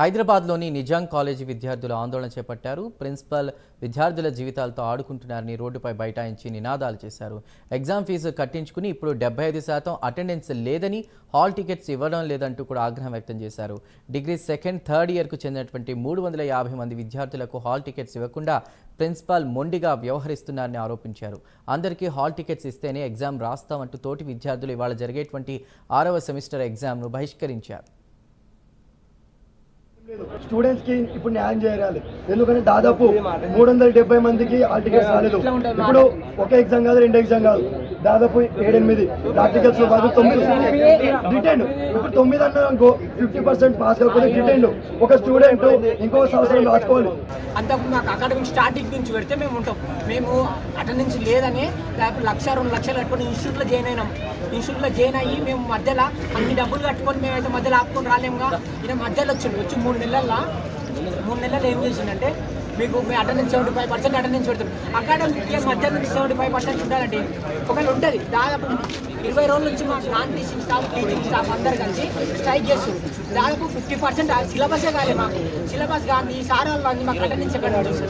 హైదరాబాద్లోని నిజాం కాలేజీ విద్యార్థులు ఆందోళన చేపట్టారు. ప్రిన్సిపల్ విద్యార్థుల జీవితాలతో ఆడుకుంటున్నారని రోడ్డుపై బైఠాయించి నినాదాలు చేశారు. ఎగ్జామ్ ఫీజు కట్టించుకుని ఇప్పుడు డెబ్బై ఐదు శాతం అటెండెన్స్ లేదని హాల్ టికెట్స్ ఇవ్వడం లేదంటూ కూడా ఆగ్రహం వ్యక్తం చేశారు. డిగ్రీ సెకండ్ థర్డ్ ఇయర్కు చెందినటువంటి మూడు వందల యాభై మంది విద్యార్థులకు హాల్ టికెట్స్ ఇవ్వకుండా ప్రిన్సిపాల్ మొండిగా వ్యవహరిస్తున్నారని ఆరోపించారు. అందరికీ హాల్ టికెట్స్ ఇస్తేనే ఎగ్జామ్ రాస్తామంటూ తోటి విద్యార్థులు ఇవాళ జరిగేటువంటి ఆరవ సెమిస్టర్ ఎగ్జామ్ను బహిష్కరించారు. స్టూడెంట్స్కి ఇప్పుడు న్యాయం చేయాలి. ఎందుకంటే దాదాపు మూడు వందల డెబ్బై మందికి హాల్ టికెట్స్ రాలేదు. ఇప్పుడు ఒక ఎగ్జామ్ కాదు రెండు ఎగ్జామ్ కాదు. దాదాపు ఏడెనిమిది ఆర్టికల్స్ పాటు తొమ్మిది. రిటర్న్ ఇప్పుడు తొమ్మిది అన్న అనుకో ఫిఫ్టీ పర్సెంట్ పాస్ కాకపోతే రిటర్న్ ఒక స్టూడెంట్ ఇంకో సంవత్సరం రాసుకోవాలి. అంతకు మాకు అకాడమిక్ స్టార్టింగ్ నుంచి పెడితే మేము ఉంటాం. మేము అటెండెన్స్ లేదని లేకపోతే లక్ష రెండు లక్షలు కట్టుకొని ఇన్స్టిట్యూట్లో జాయిన్ అయినాం. ఇన్స్టిట్యూట్లో జాయిన్ అయ్యి మేము మధ్యలో అన్ని డబ్బులు కట్టుకొని మేమైతే మధ్యలో ఆపుకొని రాలేముగా. ఈయన మధ్యలో వచ్చిండు వచ్చి మూడు నెలల్లో మూడు నెలలు ఏం చేసిందంటే మీకు మీ attendance seventy five percent attendance పెడతారు అకాడమిక్ ఇయర్ మధ్య సెవెంటీ ఫైవ్ పర్సెంట్ ఉండాలంటే ఒకవేళ ఉంటుంది దాదాపు ఇరవై రోజుల నుంచి మా non teaching staff teaching staff అందరు కలిసి స్ట్రైక్ చేస్తుంది దాదాపు ఫిఫ్టీ పర్సెంట్ సిలబసే కాలేదు మాకు. సిలబస్ కానీ ఈ సార్ వాళ్ళు మాకు అటెండెన్స్ ఎక్కడ నుంచి